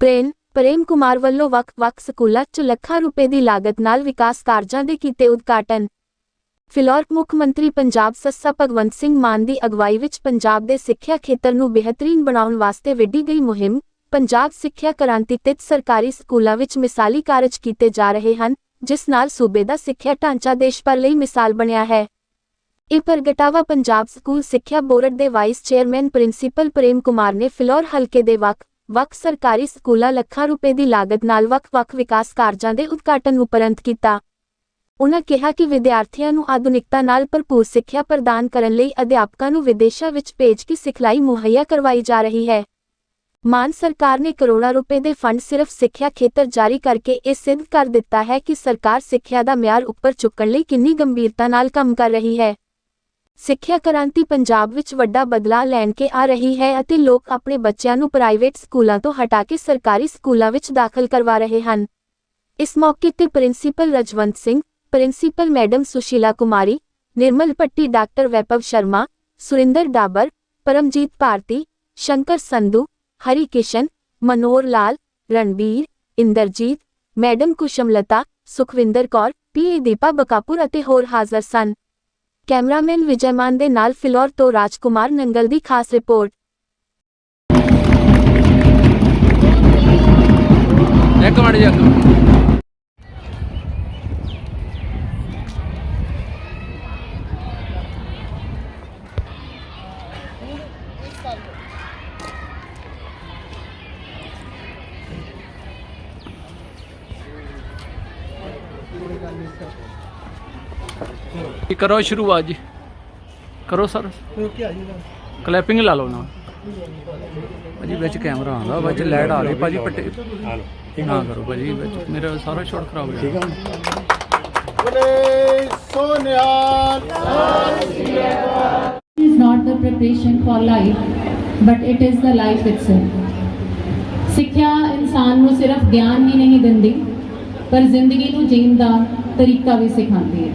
ਪ੍ਰੇਮ ਪ੍ਰੇਮ ਕੁਮਾਰ ਵੱਲੋਂ ਵੱਖ-ਵੱਖ ਸਕੂਲਾਂ 'ਚ ਲੱਖਾਂ ਰੁਪਏ ਦੀ ਲਾਗਤ ਨਾਲ ਵਿਕਾਸ ਕਾਰਜਾਂ ਦੇ ਕੀਤੇ ਉਦਘਾਟਨ। ਫਿਲੌਰ ਮੁੱਖ ਮੰਤਰੀ ਪੰਜਾਬ ਸੱਸਾ ਭਗਵੰਤ ਸਿੰਘ ਮਾਨ ਦੀ ਅਗਵਾਈ ਵਿੱਚ ਪੰਜਾਬ ਦੇ ਸਿੱਖਿਆ ਖੇਤਰ ਨੂੰ ਬਿਹਤਰੀਨ ਬਣਾਉਣ ਵਾਸਤੇ ਵਿੱਢੀ ਗਈ ਮੁਹਿੰਮ, ਪੰਜਾਬ ਸਿੱਖਿਆ ਕ੍ਰਾਂਤੀ ਤਹਿਤ ਸਰਕਾਰੀ ਸਕੂਲਾਂ ਵਿੱਚ ਮਿਸਾਲੀ ਕਾਰਜ ਕੀਤੇ ਜਾ ਰਹੇ ਹਨ, ਜਿਸ ਨਾਲ ਸੂਬੇ ਦਾ ਸਿੱਖਿਆ ਢਾਂਚਾ ਦੇਸ਼ ਭਰ ਲਈ ਮਿਸਾਲ ਬਣਿਆ ਹੈ। ਇਹ ਪ੍ਰਗਟਾਵਾ ਪੰਜਾਬ ਸਕੂਲ ਸਿੱਖਿਆ ਬੋਰਡ ਦੇ vice chairman principal Prem Kumar ਨੇ ਫਿਲੌਰ ਹਲਕੇ ਦੇ ਵੱਖ ਵੱਖ ਸਰਕਾਰੀ ਸਕੂਲਾਂ ਲੱਖਾਂ ਰੁਪਏ ਦੀ ਲਾਗਤ ਨਾਲ ਵੱਖ-ਵੱਖ ਵਿਕਾਸ ਕਾਰਜਾਂ ਦੇ ਉਦਘਾਟਨ ਉਪਰੰਤ ਕੀਤਾ। ਉਨ੍ਹਾਂ ਕਿਹਾ ਕਿ ਵਿਦਿਆਰਥੀਆਂ ਨੂੰ ਆਧੁਨਿਕਤਾ ਨਾਲ ਭਰਪੂਰ ਸਿੱਖਿਆ ਪ੍ਰਦਾਨ ਕਰਨ ਲਈ ਅਧਿਆਪਕਾਂ ਨੂੰ ਵਿਦੇਸ਼ਾਂ ਵਿੱਚ ਭੇਜ ਕੇ ਸਿਖਲਾਈ ਮੁਹੱਈਆ ਕਰਵਾਈ ਜਾ ਰਹੀ ਹੈ। ਮਾਨ ਸਰਕਾਰ ਨੇ ਕਰੋੜਾਂ ਰੁਪਏ ਦੇ ਫੰਡ ਸਿਰਫ ਸਿੱਖਿਆ ਖੇਤਰ ਜਾਰੀ ਕਰਕੇ ਇਹ ਸਿੱਧ ਕਰ ਦਿੱਤਾ ਹੈ ਕਿ ਸਰਕਾਰ ਸਿੱਖਿਆ ਦਾ ਮਿਆਰ ਉੱਪਰ ਚੁੱਕਣ ਲਈ ਕਿੰਨੀ ਗੰਭੀਰਤਾ ਨਾਲ ਕੰਮ ਕਰ ਰਹੀ ਹੈ। ਸਿੱਖਿਆ ਕ੍ਰਾਂਤੀ ਪੰਜਾਬ ਵਿੱਚ ਵੱਡਾ ਬਦਲਾਅ ਲੈਣ ਕੇ ਆ ਰਹੀ ਹੈ ਅਤੇ ਲੋਕ ਆਪਣੇ ਬੱਚਿਆਂ ਨੂੰ ਪ੍ਰਾਈਵੇਟ ਸਕੂਲਾਂ ਤੋਂ ਹਟਾ ਕੇ ਸਰਕਾਰੀ ਸਕੂਲਾਂ ਵਿੱਚ ਦਾਖਲ ਕਰਵਾ ਰਹੇ ਹਨ। ਇਸ ਮੌਕੇ ਤੇ principal Rajwant Singh, principal madam Sushila Kumari, Nirmal Patti doctor Vaibhav Sharma, Surinder Dabar, Paramjit Bharti, Shankar Sandhu Hari Kishan Manohar Lal, Ranbir, Inderjit, madam Kushamlata, Sukhwinder Kaur PA Deepa Bakapur ਅਤੇ ਹੋਰ ਹਾਜ਼ਰ ਸਨ। Cameraman ਵਿਜੈਮਾਨ ਦੇ ਨਾਲ ਫਿਲੌਰ ਤੋਂ ਰਾਜਕੁਮਾਰ ਨੰਗਲ ਦੀ ਖਾਸ report. ਇੱਕ minute ਜੀ, ਇੱਕ ਮਿੰਟ। ਜੀ ਕਰੋ ਸ਼ੁਰੂਆਤ ਜੀ। ਕਰੋ ਸਰ। ਕਲੈਪਿੰਗ ਲਾ ਲਓ ਨਾ। ਭਾਜੀ ਵਿੱਚ ਕੈਮਰਾ ਆਉਂਦਾ ਵਿੱਚ ਲਾਈਟ ਆ ਰਹੀ। ਭਾਜੀ ਪੱਟੇ ਨਾ ਕਰੋ ਭਾਜੀ ਵਿੱਚ। ਮੇਰਾ ਸਾਰਾ ਸ਼ਾਟ ਖਰਾਬ ਹੋ ਗਿਆ। ਬੋਲੇ ਸੋਨਿਆਲ। Is not the preparation for life, but it is the life itself. ਸਿੱਖਿਆ ਇਨਸਾਨ ਨੂੰ ਸਿਰਫ ਗਿਆਨ ਹੀ ਨਹੀਂ ਦਿੰਦੀ ਪਰ ਜ਼ਿੰਦਗੀ ਨੂੰ ਜੀਣ ਦਾ ਤਰੀਕਾ ਵੀ ਸਿਖਾਉਂਦੀ ਹੈ।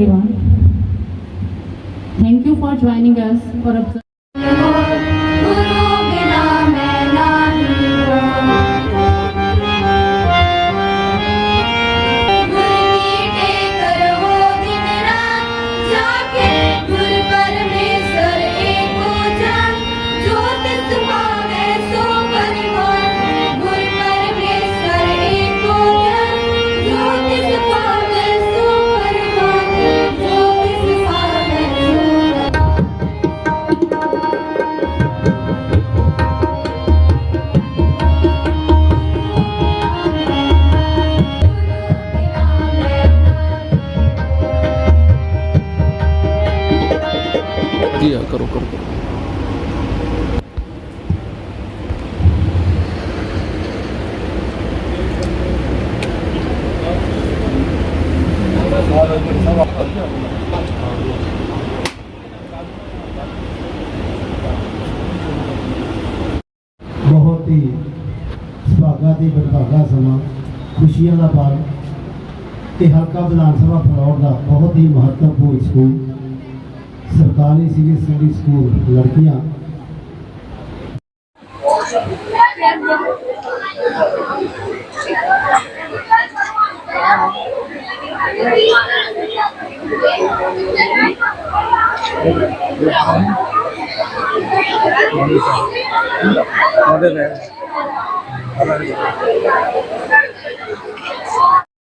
Everyone. Thank you for joining us for observing. ਖੁਸ਼ੀਆਂ ਦਾ ਪਲ ਤੇ ਹਲਕਾ ਵਿਧਾਨ ਸਭਾ ਫਲੌਰ ਦਾ ਬਹੁਤ ਹੀ ਮਹੱਤਵਪੂਰਨ ਸਕੂਲ, ਸਰਕਾਰੀ ਸੀਨੀਅਰ ਸੈਕੰਡਰੀ ਸਕੂਲ, ਲੜਕੀਆਂ।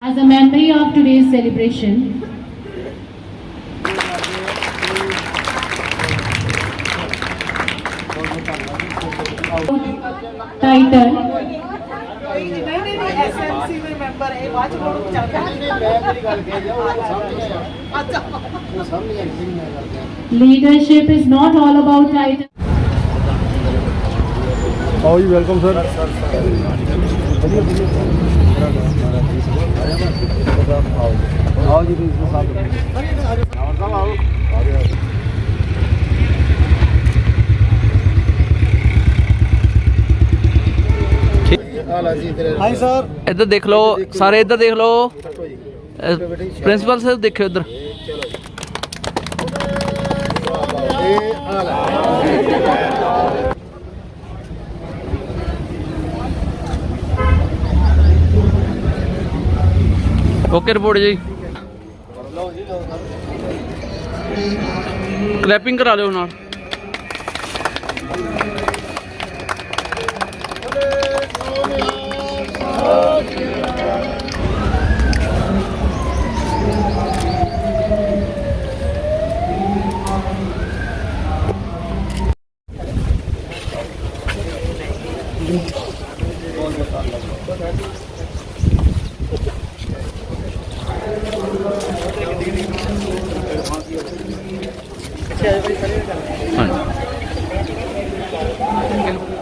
As a memory of today's celebration, title Leadership is not all about title. ਆਓ ਜੀ ਵੈਲਕਮ ਸਰ ਆਓ ਜੀ ਪ੍ਰਿੰਸੀਪਲ ਸਾਹਿਬ ਜੀ ਤੇਰੇ ਹਾਂਜੀ ਸਰ ਇੱਧਰ ਦੇਖ ਲਓ ਸਾਰੇ ਇੱਧਰ ਦੇਖ ਲਓ। ਪ੍ਰਿੰਸੀਪਲ ਸਾਹਿਬ ਦੇਖਿਓ ਇੱਧਰ। ਇਹ ਹਾਲਾ ਓਕੇ ਰਿਪੋਰਟ ਜੀ। ਕਲੈਪਿੰਗ ਕਰਾ ਲਿਓ ਨਾਲ।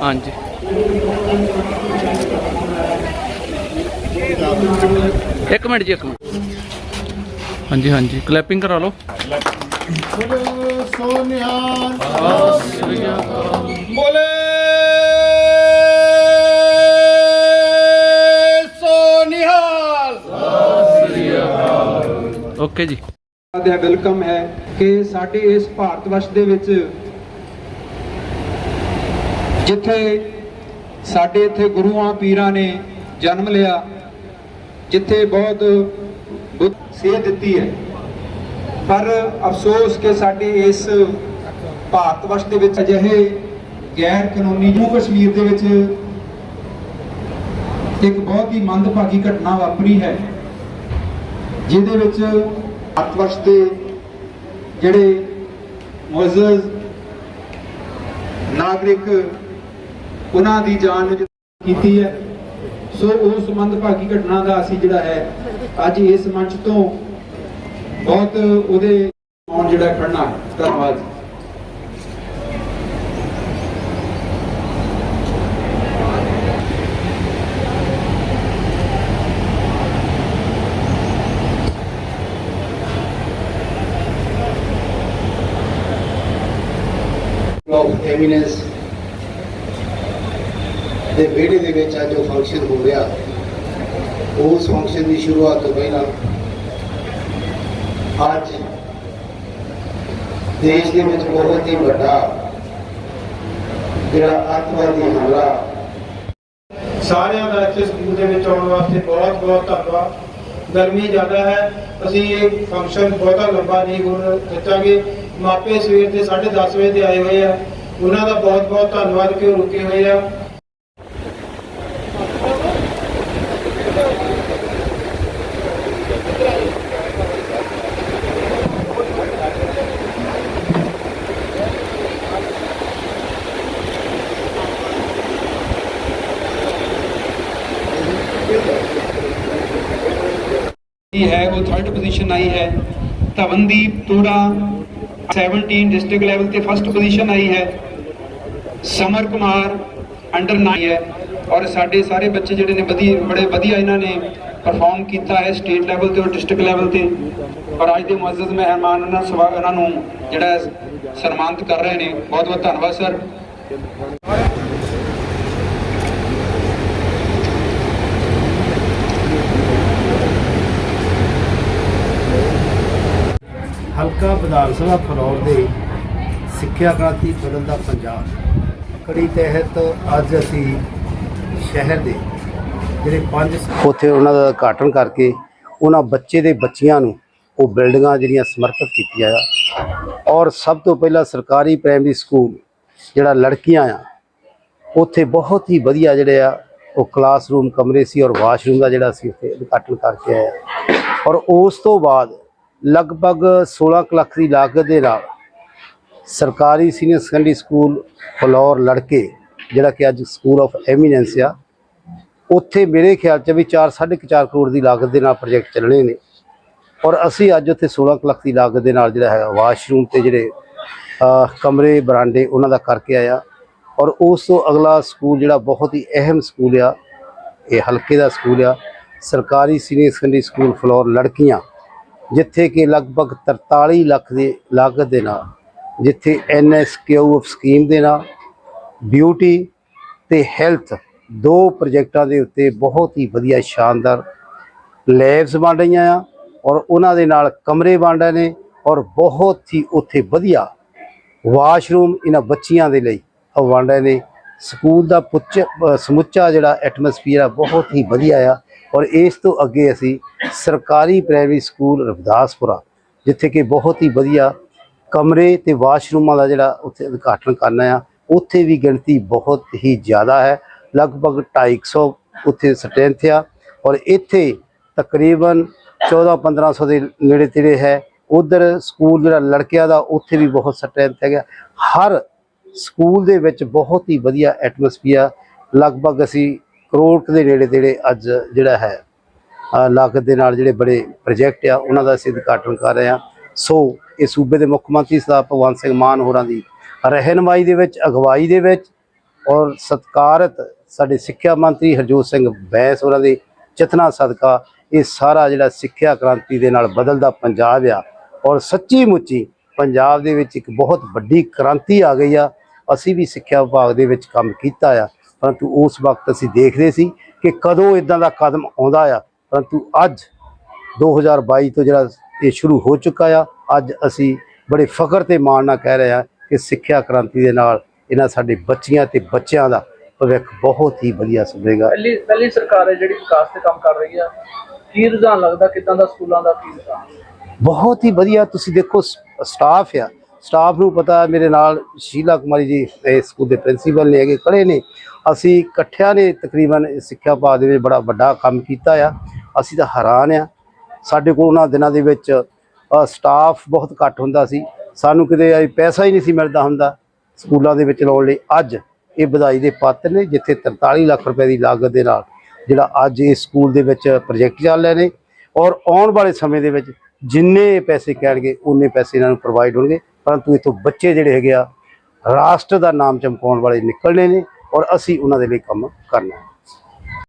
ਹਾਂਜੀ। ਇੱਕ ਮਿੰਟ ਜੀ ਇੱਕ ਮਿੰਟ। ਹਾਂਜੀ ਹਾਂਜੀ। ਕਲੈਪਿੰਗ ਕਰਾ ਲਓ। ਬੋਲੇ ਸੋਨਿਹਾਲ ਬੋਲੇ ਸੋਨਿਹਾਲ। ਓਕੇ ਜੀ। ਦਾ ਵੈਲਕਮ ਹੈ ਕਿ ਸਾਡੇ ਇਸ ਭਾਰਤ ਵਰਸ਼ ਦੇ ਵਿੱਚ ਜਿੱਥੇ ਸਾਡੇ ਇੱਥੇ ਗੁਰੂਆਂ ਪੀਰਾਂ ਨੇ ਜਨਮ ਲਿਆ, ਜਿੱਥੇ ਬਹੁਤ ਸੇਧ ਦਿੱਤੀ ਹੈ। ਪਰ ਅਫਸੋਸ ਕਿ ਸਾਡੇ ਇਸ ਭਾਰਤ ਵਰਸ਼ ਦੇ ਵਿੱਚ ਅਜਿਹੇ ਗੈਰ ਕਾਨੂੰਨੀ ਜੰਮੂ ਕਸ਼ਮੀਰ ਦੇ ਵਿੱਚ ਇੱਕ ਬਹੁਤ ਹੀ ਮੰਦਭਾਗੀ ਘਟਨਾ ਵਾਪਰੀ ਹੈ, ਜਿਹਦੇ ਵਿੱਚ ਭਾਰਤ ਦੇ ਜਿਹੜੇ ਮੁਅੱਜ਼ਜ਼ ਨਾਗਰਿਕ ਉਹਨਾਂ ਦੀ ਜਾਨ ਨੂੰ ਕੀਤੀ ਹੈ। ਸੋ ਉਸ ਮੰਦਭਾਗੀ ਘਟਨਾ ਦਾ ਅਸੀਂ ਜਿਹੜਾ ਹੈ, ਅੱਜ ਇਸ ਮੰਚ ਤੋਂ ਬਹੁਤ ਉਹਦੇ ਆਉਣ ਜਿਹੜਾ ਖੜਨਾ। ਹੈ ਧੰਨਵਾਦ ਆਫ ਐਮੀਨੈਂਸ ਦੇ ਵਿਹੜੇ ਦੇ ਵਿੱਚ ਅੱਜ ਜੋ ਫੰਕਸ਼ਨ ਹੋ ਰਿਹਾ। ਉਸ ਫੰਕਸ਼ਨ ਦੀ ਸ਼ੁਰੂਆਤ ਤੋਂ ਪਹਿਲਾਂ ਅੱਜ ਦੇਸ਼ ਦੇ ਵਿੱਚ ਬਹੁਤ ਹੀ ਵੱਡਾ ਜਿਹੜਾ ਅੱਤਵਾਦੀ ਹਮਲਾ ਸਾਰਿਆਂ ਦਾ ਇੱਥੇ ਸਕੂਲ ਦੇ ਵਿੱਚ ਆਉਣ ਵਾਸਤੇ ਬਹੁਤ ਬਹੁਤ ਧੰਨਵਾਦ। ਗਰਮੀ ਜ਼ਿਆਦਾ ਹੈ, ਅਸੀਂ ਇਹ ਫੰਕਸ਼ਨ ਬਹੁਤਾ ਲੰਬਾ ਨਹੀਂ ਹੁਣ ਖਿੱਚਾਂਗੇ ਮਾਪੇ ਸਵੇਰ ਦੇ 10:30 ਵਜੇ ਤੇ ਆਏ ਹੋਏ ਆ। ਉਹਨਾਂ ਦਾ ਬਹੁਤ ਬਹੁਤ ਧੰਨਵਾਦ ਕਿ ਉਹ ਰੁਕੇ ਹੋਏ ਆ। ਦੀ ਹੈ, ਉਹ ਥਰਡ ਪੋਜੀਸ਼ਨ ਆਈ ਹੈ। ਧਵਨਦੀਪ ਤੋੜਾ 17 ਡਿਸਟ੍ਰਿਕਟ ਲੈਵਲ ਤੇ ਫਸਟ ਪੋਜੀਸ਼ਨ ਆਈ ਹੈ। ਸਮਰ ਕੁਮਾਰ ਅੰਡਰ 9 ਹੈ ਔਰ ਸਾਡੇ ਸਾਰੇ ਬੱਚੇ ਜਿਹੜੇ ਨੇ ਵਧੀਆ ਬੜੇ ਵਧੀਆ ਇਹਨਾਂ ਨੇ ਪਰਫਾਰਮ ਕੀਤਾ ਹੈ ਸਟੇਟ ਲੈਵਲ ਤੇ ਔਰ ਡਿਸਟ੍ਰਿਕਟ ਲੈਵਲ ਤੇ। ਔਰ ਅੱਜ ਦੇ ਮੁਅੱਜ਼ਜ਼ ਮਹਿਮਾਨ ਉਹਨਾਂ ਸਵਾ- ਉਹਨਾਂ ਨੂੰ ਜਿਹੜਾ ਸਨਮਾਨਿਤ ਕਰ ਰਹੇ ਨੇ। ਬਹੁਤ ਬਹੁਤ ਧੰਨਵਾਦ, ਸਰ। ਹਲਕਾ ਵਿਧਾਨ ਸਭਾ ਫਲੌਰ ਦੇ ਸਿੱਖਿਆ ਕ੍ਰਾਂਤੀ ਬਦਲਦਾ ਪੰਜਾਬ। ਕੜੀ ਤਹਿਤ ਅੱਜ ਅਸੀਂ ਸ਼ਹਿਰ ਦੇ ਜਿਹੜੇ ਪੰਜ ਉੱਥੇ ਉਹਨਾਂ ਦਾ ਉਦਘਾਟਨ ਕਰਕੇ ਉਹਨਾਂ ਬੱਚੇ ਦੇ ਬੱਚੀਆਂ ਨੂੰ ਉਹ ਬਿਲਡਿੰਗਾਂ ਜਿਹੜੀਆਂ ਸਮਰਪਿਤ ਕੀਤੀਆਂ ਆ। ਔਰ ਸਭ ਤੋਂ ਪਹਿਲਾਂ ਸਰਕਾਰੀ ਪ੍ਰਾਇਮਰੀ ਸਕੂਲ ਜਿਹੜਾ ਲੜਕੀਆਂ ਆ, ਉੱਥੇ ਬਹੁਤ ਹੀ ਵਧੀਆ ਜਿਹੜੇ ਆ, ਉਹ ਕਲਾਸਰੂਮ, ਕਮਰੇ ਸੀ ਔਰ ਵਾਸ਼ਰੂਮ ਦਾ ਜਿਹੜਾ ਸੀ ਉੱਥੇ ਉਦਘਾਟਨ ਕਰਕੇ ਆਇਆ ਔਰ ਉਸ ਤੋਂ ਬਾਅਦ ਲਗਭਗ 16 ਕੁ ਲੱਖ ਦੀ ਲਾਗਤ ਦੇ ਨਾਲ ਸਰਕਾਰੀ ਸੀਨੀਅਰ ਸੈਕੰਡਰੀ ਸਕੂਲ ਫਲੌਰ ਲੜਕੇ, ਜਿਹੜਾ ਕਿ ਅੱਜ ਸਕੂਲ ਆਫ ਐਮੀਨੈਂਸ ਆ, ਉੱਥੇ ਮੇਰੇ ਖਿਆਲ 'ਚ ਵੀ 4 4.5 ਕਰੋੜ ਦੀ ਲਾਗਤ ਦੇ ਨਾਲ ਪ੍ਰੋਜੈਕਟ ਚੱਲਣੇ ਨੇ। ਔਰ ਅਸੀਂ ਅੱਜ ਉੱਥੇ 16 ਕੁ ਲੱਖ ਦੀ ਲਾਗਤ ਦੇ ਨਾਲ ਜਿਹੜਾ ਹੈਗਾ ਵਾਸ਼ਰੂਮ ਤੇ ਜਿਹੜੇ ਕਮਰੇ, ਬਰਾਂਡੇ ਉਹਨਾਂ ਦਾ ਕਰਕੇ ਆਇਆ। ਔਰ ਉਸ ਤੋਂ ਅਗਲਾ ਸਕੂਲ ਜਿਹੜਾ ਬਹੁਤ ਹੀ ਅਹਿਮ ਸਕੂਲ ਆ, ਇਹ ਹਲਕੇ ਦਾ ਸਕੂਲ ਆ, ਸਰਕਾਰੀ ਸੀਨੀਅਰ ਸੈਕੰਡਰੀ ਸਕੂਲ ਫਲੋਰ ਲੜਕੀਆਂ, ਜਿੱਥੇ ਕਿ ਲਗਭਗ 43 ਲੱਖ ਦੀ ਲਾਗਤ ਦੇ ਨਾਲ ਜਿੱਥੇ ਐਨਐਸਕਿਊ ਸਕੀਮ ਦੇ ਨਾਲ ਬਿਊਟੀ ਤੇ ਹੈਲਥ ਦੋ ਪ੍ਰੋਜੈਕਟਾਂ ਦੇ ਉੱਤੇ ਬਹੁਤ ਹੀ ਵਧੀਆ ਸ਼ਾਨਦਾਰ ਲੈਬਸ ਬਣ ਰਹੀਆਂ ਆ ਔਰ ਉਹਨਾਂ ਦੇ ਨਾਲ ਕਮਰੇ ਬਣ ਰਹੇ ਨੇ ਔਰ ਬਹੁਤ ਹੀ ਉੱਥੇ ਵਧੀਆ ਵਾਸ਼ਰੂਮ ਇਹਨਾਂ ਬੱਚੀਆਂ ਦੇ ਲਈ ਬਣ ਰਹੇ ਨੇ। ਸਕੂਲ ਦਾ ਪੁੱਚ ਸਮੁੱਚਾ ਜਿਹੜਾ ਐਟਮੋਸਫੀਅਰ ਆ ਬਹੁਤ ਹੀ ਵਧੀਆ ਆ ਔਰ ਇਸ ਤੋਂ ਅੱਗੇ ਅਸੀਂ ਸਰਕਾਰੀ ਪ੍ਰਾਇਮਰੀ ਸਕੂਲ ਰਵਿਦਾਸਪੁਰਾ ਜਿੱਥੇ ਕਿ ਬਹੁਤ ਹੀ ਵਧੀਆ ਕਮਰੇ ਤੇ ਵਾਸ਼ਰੂਮਾਂ ਦਾ ਜਿਹੜਾ ਉੱਥੇ ਉਦਘਾਟਨ ਕਰਨਾ ਆ, ਉੱਥੇ ਵੀ ਗਿਣਤੀ ਬਹੁਤ ਹੀ ਜ਼ਿਆਦਾ ਹੈ। ਲਗਭਗ 250 ਉੱਥੇ ਸਟਰੈਂਥ ਆ ਔਰ ਇੱਥੇ ਤਕਰੀਬਨ 14 1500 ਦੇ ਨੇੜੇ ਤੇੜੇ ਹੈ। ਉਧਰ ਸਕੂਲ ਜਿਹੜਾ ਲੜਕਿਆਂ ਦਾ, ਉੱਥੇ ਵੀ ਬਹੁਤ ਸਟਰੈਂਥ ਹੈਗਾ। ਹਰ ਸਕੂਲ ਦੇ ਵਿੱਚ ਬਹੁਤ ਹੀ ਵਧੀਆ ਐਟਮੋਸਫੀਅਰ ਲਗਭਗ ਅਸੀਂ ਕਰੋੜ ਦੇ ਨੇੜੇ ਤੇੜੇ ਅੱਜ ਜਿਹੜਾ ਹੈ ਲਾਗਤ ਦੇ ਨਾਲ ਜਿਹੜੇ ਬੜੇ ਪ੍ਰੋਜੈਕਟ ਆ, ਉਹਨਾਂ ਦਾ ਅਸੀਂ ਉਦਘਾਟਨ ਕਰ ਰਹੇ ਹਾਂ। ਸੋ ਇਹ ਸੂਬੇ ਦੇ ਮੁੱਖ ਮੰਤਰੀ ਸਰਦਾਰ ਭਗਵੰਤ ਸਿੰਘ ਮਾਨ ਹੋਰਾਂ ਦੀ ਰਹਿਨਮਾਈ ਦੇ ਵਿੱਚ, ਅਗਵਾਈ ਦੇ ਵਿੱਚ ਔਰ ਸਤਕਾਰਤ ਸਾਡੇ ਸਿੱਖਿਆ ਮੰਤਰੀ ਹਰਜੋਤ ਸਿੰਘ ਬੈਂਸ ਹੋਰਾਂ ਦੇ ਚਤਨਾ ਸਦਕਾ ਇਹ ਸਾਰਾ ਜਿਹੜਾ ਸਿੱਖਿਆ ਕ੍ਰਾਂਤੀ ਦੇ ਨਾਲ ਬਦਲਦਾ ਪੰਜਾਬ ਆ ਔਰ ਸੱਚੀ ਮੁੱਚੀ ਪੰਜਾਬ ਦੇ ਵਿੱਚ ਇੱਕ ਬਹੁਤ ਵੱਡੀ ਕ੍ਰਾਂਤੀ ਆ ਗਈ ਆ। ਅਸੀਂ ਵੀ ਸਿੱਖਿਆ ਵਿਭਾਗ ਦੇ ਵਿੱਚ ਕੰਮ ਕੀਤਾ ਆ। ਪਰੰਤੂ ਉਸ ਵਕਤ ਅਸੀਂ ਦੇਖਦੇ ਸੀ ਕਿ ਕਦੋਂ ਇਦਾਂ ਦਾ ਕਦਮ ਆਉਂਦਾ ਆ। ਪਰੰਤੂ ਅੱਜ 2022 ਤੋਂ ਜਿਹੜਾ ਇਹ ਸ਼ੁਰੂ ਹੋ ਚੁੱਕਾ ਆ ਅੱਜ ਅਸੀਂ ਬੜੇ ਫਖਰ ਤੇ ਮਾਣ ਨਾਲ ਕਹਿ ਰਹੇ ਆ ਕਿ ਸਿੱਖਿਆ ਕ੍ਰਾਂਤੀ ਦੇ ਨਾਲ ਇਹਨਾਂ ਸਾਡੇ ਬੱਚੀਆਂ ਤੇ ਬੱਚਿਆਂ ਦਾ ਭਵਿੱਖ ਬਹੁਤ ਹੀ ਵਧੀਆ ਸੁਧਰੇਗਾ। ਪਹਿਲੀ ਪਹਿਲੀ ਸਰਕਾਰ ਹੈ ਜਿਹੜੀ ਵਿਕਾਸ ਤੇ ਕੰਮ ਕਰ ਰਹੀ ਆ। ਕੀ ਰੁਝਾਨ ਲੱਗਦਾ? ਕਿਦਾਂ ਦਾ ਸਕੂਲਾਂ ਦਾ ਕੀ ਰੁਝਾਨ? ਬਹੁਤ ਹੀ ਵਧੀਆ। ਤੁਸੀਂ ਦੇਖੋ ਸਟਾਫ ਆ। ਸਟਾਫ ਨੂੰ ਪਤਾ ਹੈ, ਮੇਰੇ ਨਾਲ ਸ਼ੀਲਾ ਕੁਮਾਰੀ ਜੀ ਇਹ ਸਕੂਲ ਦੇ ਪ੍ਰਿੰਸੀਪਲ ਨੇ ਹੈਗੇ ਖੜੇ ਨੇ। ਅਸੀਂ ਇਕੱਠਿਆਂ ਨੇ ਤਕਰੀਬਨ ਸਿੱਖਿਆ ਵਿਭਾਗ ਦੇ ਵਿੱਚ ਬੜਾ ਵੱਡਾ ਕੰਮ ਕੀਤਾ ਆ। ਅਸੀਂ ਤਾਂ ਹੈਰਾਨ ਆ। ਸਾਡੇ ਕੋਲ ਉਹਨਾਂ ਦਿਨਾਂ ਦੇ ਵਿੱਚ ਸਟਾਫ ਬਹੁਤ ਘੱਟ ਹੁੰਦਾ ਸੀ। ਸਾਨੂੰ ਕਿਤੇ ਅਜੇ ਪੈਸਾ ਹੀ ਨਹੀਂ ਸੀ ਮਿਲਦਾ ਹੁੰਦਾ ਸਕੂਲਾਂ ਦੇ ਵਿੱਚ ਲਾਉਣ ਲਈ। ਅੱਜ ਇਹ ਵਧਾਈ ਦੇ ਪਾਤਰ ਨੇ ਜਿੱਥੇ 43 ਲੱਖ ਰੁਪਏ ਦੀ ਲਾਗਤ ਦੇ ਨਾਲ ਜਿਹੜਾ ਅੱਜ ਇਸ ਸਕੂਲ ਦੇ ਵਿੱਚ ਪ੍ਰੋਜੈਕਟ ਚੱਲ ਰਹੇ ਨੇ ਔਰ ਆਉਣ ਵਾਲੇ ਸਮੇਂ ਦੇ ਵਿੱਚ ਜਿੰਨੇ ਪੈਸੇ ਕਹਿਣਗੇ ਉਨੇ ਪੈਸੇ ਇਹਨਾਂ ਨੂੰ ਪ੍ਰੋਵਾਈਡ ਹੋਣਗੇ। ਪਰੰਤੂ ਇਥੋਂ ਬੱਚੇ ਜਿਹੜੇ ਹੈਗੇ ਆ, ਰਾਸ਼ਟਰ ਦਾ ਨਾਮ ਚਮਕਾਉਣ ਵਾਲੇ ਨਿਕਲਣੇ ਨੇ ਔਰ ਅਸੀਂ ਉਹਨਾਂ ਦੇ ਲਈ ਕੰਮ ਕਰਨਾ ਹੈ।